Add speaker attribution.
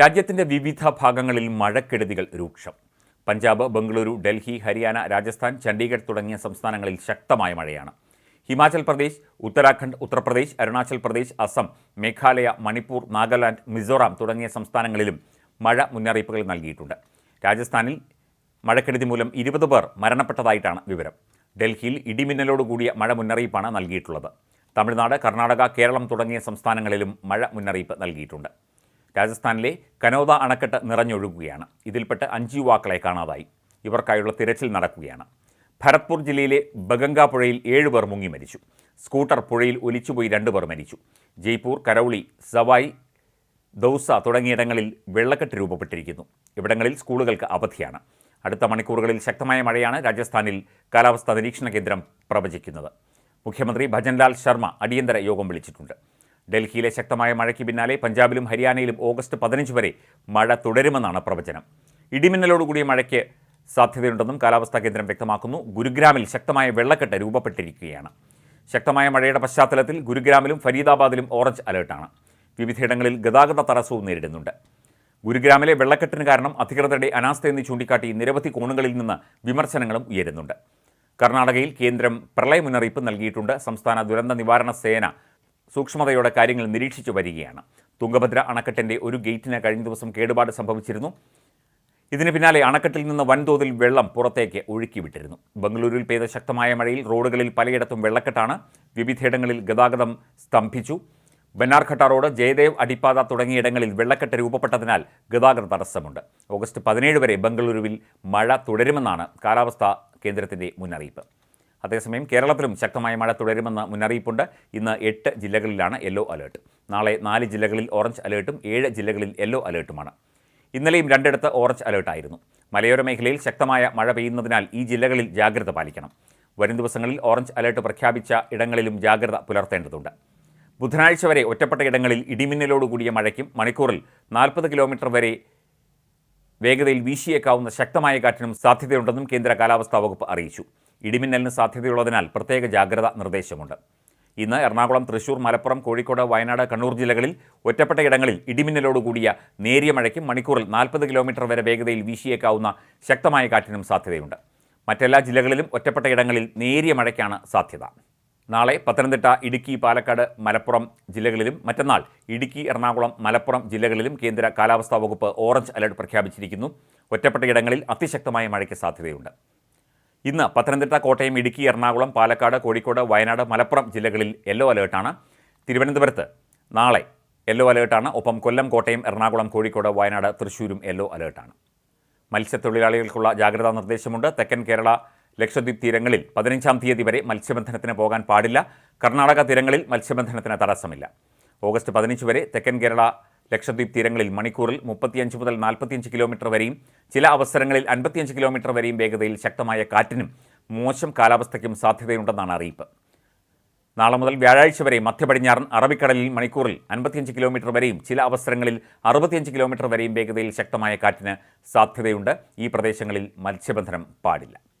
Speaker 1: രാജ്യത്തിൻ്റെ വിവിധ ഭാഗങ്ങളിൽ മഴക്കെടുതികൾ രൂക്ഷം പഞ്ചാബ് ബംഗളൂരു ഡൽഹി ഹരിയാന രാജസ്ഥാൻ ചണ്ഡീഗഡ് തുടങ്ങിയ സംസ്ഥാനങ്ങളിൽ ശക്തമായ മഴയാണ് ഹിമാചൽ പ്രദേശ് ഉത്തരാഖണ്ഡ് ഉത്തർപ്രദേശ് അരുണാചൽ പ്രദേശ് അസം മേഘാലയ മണിപ്പൂർ നാഗാലാൻഡ് മിസോറാം തുടങ്ങിയ സംസ്ഥാനങ്ങളിലും മഴ മുന്നറിയിപ്പുകൾ നൽകിയിട്ടുണ്ട് രാജസ്ഥാനിൽ മഴക്കെടുതി മൂലം ഇരുപത് പേർ മരണപ്പെട്ടതായിട്ടാണ് വിവരം ഡൽഹിയിൽ ഇടിമിന്നലോടുകൂടിയ മഴ മുന്നറിയിപ്പാണ് നൽകിയിട്ടുള്ളത് തമിഴ്നാട് കർണാടക കേരളം തുടങ്ങിയ സംസ്ഥാനങ്ങളിലും മഴ മുന്നറിയിപ്പ് നൽകിയിട്ടുണ്ട് രാജസ്ഥാനിലെ കനോദ അണക്കെട്ട് നിറഞ്ഞൊഴുകുകയാണ് ഇതിൽപ്പെട്ട് അഞ്ച് യുവാക്കളെ കാണാതായി ഇവർക്കായുള്ള തിരച്ചിൽ നടക്കുകയാണ് ഭരത്പൂർ ജില്ലയിലെ ബഗംഗ പുഴയിൽ ഏഴുപേർ മുങ്ങി മരിച്ചു സ്കൂട്ടർ പുഴയിൽ ഒലിച്ചുപോയി രണ്ടുപേർ മരിച്ചു ജയ്പൂർ കരൌളി സവായ് ദൗസ തുടങ്ങിയിടങ്ങളിൽ വെള്ളക്കെട്ട് രൂപപ്പെട്ടിരിക്കുന്നു ഇവിടങ്ങളിൽ സ്കൂളുകൾക്ക് അവധിയാണ് അടുത്ത മണിക്കൂറുകളിൽ ശക്തമായ മഴയാണ് രാജസ്ഥാനിൽ കാലാവസ്ഥാ നിരീക്ഷണ കേന്ദ്രം പ്രവചിക്കുന്നത് മുഖ്യമന്ത്രി ഭജൻലാൽ ശർമ്മ അടിയന്തര യോഗം വിളിച്ചിട്ടുണ്ട് ഡൽഹിയിലെ ശക്തമായ മഴയ്ക്ക് പിന്നാലെ പഞ്ചാബിലും ഹരിയാനയിലും ഓഗസ്റ്റ് പതിനഞ്ച് വരെ മഴ തുടരുമെന്നാണ് പ്രവചനം ഇടിമിന്നലോടുകൂടിയ മഴയ്ക്ക് സാധ്യതയുണ്ടെന്നും കാലാവസ്ഥാ കേന്ദ്രം വ്യക്തമാക്കുന്നു ഗുരുഗ്രാമിൽ ശക്തമായ വെള്ളക്കെട്ട് രൂപപ്പെട്ടിരിക്കുകയാണ് ശക്തമായ മഴയുടെ പശ്ചാത്തലത്തിൽ ഗുരുഗ്രാമിലും ഫരീദാബാദിലും ഓറഞ്ച് അലേർട്ടാണ് വിവിധയിടങ്ങളിൽ ഗതാഗത തടസ്സവും നേരിടുന്നുണ്ട് ഗുരുഗ്രാമിലെ വെള്ളക്കെട്ടിന് കാരണം അധികൃതരുടെ അനാസ്ഥയെന്ന് ചൂണ്ടിക്കാട്ടി നിരവധി കോണുകളിൽ നിന്ന് വിമർശനങ്ങളും ഉയരുന്നുണ്ട് കർണാടകയിൽ കേന്ദ്രം പ്രളയ മുന്നറിയിപ്പ് നൽകിയിട്ടുണ്ട് സംസ്ഥാന ദുരന്ത നിവാരണ സേന സൂക്ഷ്മതയോടെ കാര്യങ്ങൾ നിരീക്ഷിച്ചു വരികയാണ് തുങ്കഭദ്ര അണക്കെട്ടിൻ്റെ ഒരു ഗേറ്റിന് കഴിഞ്ഞ ദിവസം കേടുപാട് സംഭവിച്ചിരുന്നു ഇതിന് പിന്നാലെ അണക്കെട്ടിൽ നിന്ന് വൻതോതിൽ വെള്ളം പുറത്തേക്ക് ഒഴുക്കിവിട്ടിരുന്നു ബംഗളൂരുവിൽ പെയ്ത ശക്തമായ മഴയിൽ റോഡുകളിൽ പലയിടത്തും വെള്ളക്കെട്ടാണ് വിവിധയിടങ്ങളിൽ ഗതാഗതം സ്തംഭിച്ചു ബന്നാർഘട്ട റോഡ് ജയദേവ് അടിപ്പാത തുടങ്ങിയിടങ്ങളിൽ വെള്ളക്കെട്ട് രൂപപ്പെട്ടതിനാൽ ഗതാഗത തടസ്സമുണ്ട് ഓഗസ്റ്റ് പതിനേഴ് വരെ ബംഗളൂരുവിൽ മഴ തുടരുമെന്നാണ് കാലാവസ്ഥാ കേന്ദ്രത്തിൻ്റെ മുന്നറിയിപ്പ് അതേസമയം കേരളത്തിലും ശക്തമായ മഴ തുടരുമെന്ന മുന്നറിയിപ്പുണ്ട് ഇന്ന് എട്ട് ജില്ലകളിലാണ് യെല്ലോ അലേർട്ട് നാളെ നാല് ജില്ലകളിൽ ഓറഞ്ച് അലേർട്ടും ഏഴ് ജില്ലകളിൽ യെല്ലോ അലേർട്ടുമാണ് ഇന്നലെയും രണ്ടിടത്ത് ഓറഞ്ച് അലേർട്ടായിരുന്നു മലയോര മേഖലയിൽ ശക്തമായ മഴ പെയ്യുന്നതിനാൽ ഈ ജില്ലകളിൽ ജാഗ്രത പാലിക്കണം വരും ദിവസങ്ങളിൽ ഓറഞ്ച് അലേർട്ട് പ്രഖ്യാപിച്ച ഇടങ്ങളിലും ജാഗ്രത പുലർത്തേണ്ടതുണ്ട് ബുധനാഴ്ച വരെ ഒറ്റപ്പെട്ട ഇടങ്ങളിൽ ഇടിമിന്നലോടുകൂടിയ മഴയ്ക്കും മണിക്കൂറിൽ നാൽപ്പത് കിലോമീറ്റർ വരെ വേഗതയിൽ വീശിയേക്കാവുന്ന ശക്തമായ കാറ്റിനും സാധ്യതയുണ്ടെന്നും കേന്ദ്ര കാലാവസ്ഥാ വകുപ്പ് അറിയിച്ചു ഇടിമിന്നലിന് സാധ്യതയുള്ളതിനാൽ പ്രത്യേക ജാഗ്രത നിർദ്ദേശമുണ്ട് ഇന്ന് എറണാകുളം തൃശൂർ മലപ്പുറം കോഴിക്കോട് വയനാട് കണ്ണൂർ ജില്ലകളിൽ ഒറ്റപ്പെട്ട ഇടങ്ങളിൽ ഇടിമിന്നലോടുകൂടിയ നേരിയ മഴയ്ക്കും മണിക്കൂറിൽ നാൽപ്പത് കിലോമീറ്റർ വരെ വേഗതയിൽ വീശിയേക്കാവുന്ന ശക്തമായ കാറ്റിനും സാധ്യതയുണ്ട് മറ്റെല്ലാ ജില്ലകളിലും ഒറ്റപ്പെട്ട ഇടങ്ങളിൽ നേരിയ മഴയ്ക്കാണ് സാധ്യത നാളെ പത്തനംതിട്ട ഇടുക്കി പാലക്കാട് മലപ്പുറം ജില്ലകളിലും മറ്റന്നാൾ ഇടുക്കി എറണാകുളം മലപ്പുറം ജില്ലകളിലും കേന്ദ്ര കാലാവസ്ഥാ വകുപ്പ് ഓറഞ്ച് അലർട്ട് പ്രഖ്യാപിച്ചിരിക്കുന്നു ഒറ്റപ്പെട്ട ഇടങ്ങളിൽ അതിശക്തമായ മഴയ്ക്ക് സാധ്യതയുണ്ട് ഇന്ന് പത്തനംതിട്ട കോട്ടയം ഇടുക്കി എറണാകുളം പാലക്കാട് കോഴിക്കോട് വയനാട് മലപ്പുറം ജില്ലകളിൽ യെല്ലോ അലേർട്ടാണ് തിരുവനന്തപുരത്ത് നാളെ യെല്ലോ അലേർട്ടാണ് ഒപ്പം കൊല്ലം കോട്ടയം എറണാകുളം കോഴിക്കോട് വയനാട് തൃശ്ശൂരും യെല്ലോ അലേർട്ടാണ് മത്സ്യത്തൊഴിലാളികൾക്കുള്ള ജാഗ്രതാ നിർദ്ദേശമുണ്ട് തെക്കൻ കേരള ലക്ഷദ്വീപ് തീരങ്ങളിൽ പതിനഞ്ചാം തീയതി വരെ മത്സ്യബന്ധനത്തിന് പോകാൻ പാടില്ല കർണാടക തീരങ്ങളിൽ മത്സ്യബന്ധനത്തിന് തടസ്സമില്ല ഓഗസ്റ്റ് പതിനഞ്ച് വരെ തെക്കൻ കേരള ലക്ഷദ്വീപ് തീരങ്ങളിൽ മണിക്കൂറിൽ മുപ്പത്തിയഞ്ച് മുതൽ നാൽപ്പത്തിയഞ്ച് കിലോമീറ്റർ വരെയും ചില അവസരങ്ങളിൽ അൻപത്തിയഞ്ച് കിലോമീറ്റർ വരെയും വേഗതയിൽ ശക്തമായ കാറ്റിനും മോശം കാലാവസ്ഥയ്ക്കും സാധ്യതയുണ്ടെന്നാണ് അറിയിപ്പ് നാളെ മുതൽ വ്യാഴാഴ്ച വരെ മധ്യപടിഞ്ഞാറൻ അറബിക്കടലിൽ മണിക്കൂറിൽ അൻപത്തിയഞ്ച് കിലോമീറ്റർ വരെയും ചില അവസരങ്ങളിൽ അറുപത്തിയഞ്ച് കിലോമീറ്റർ വരെയും വേഗതയിൽ ശക്തമായ കാറ്റിന് സാധ്യതയുണ്ട് ഈ പ്രദേശങ്ങളിൽ മത്സ്യബന്ധനം പാടില്ല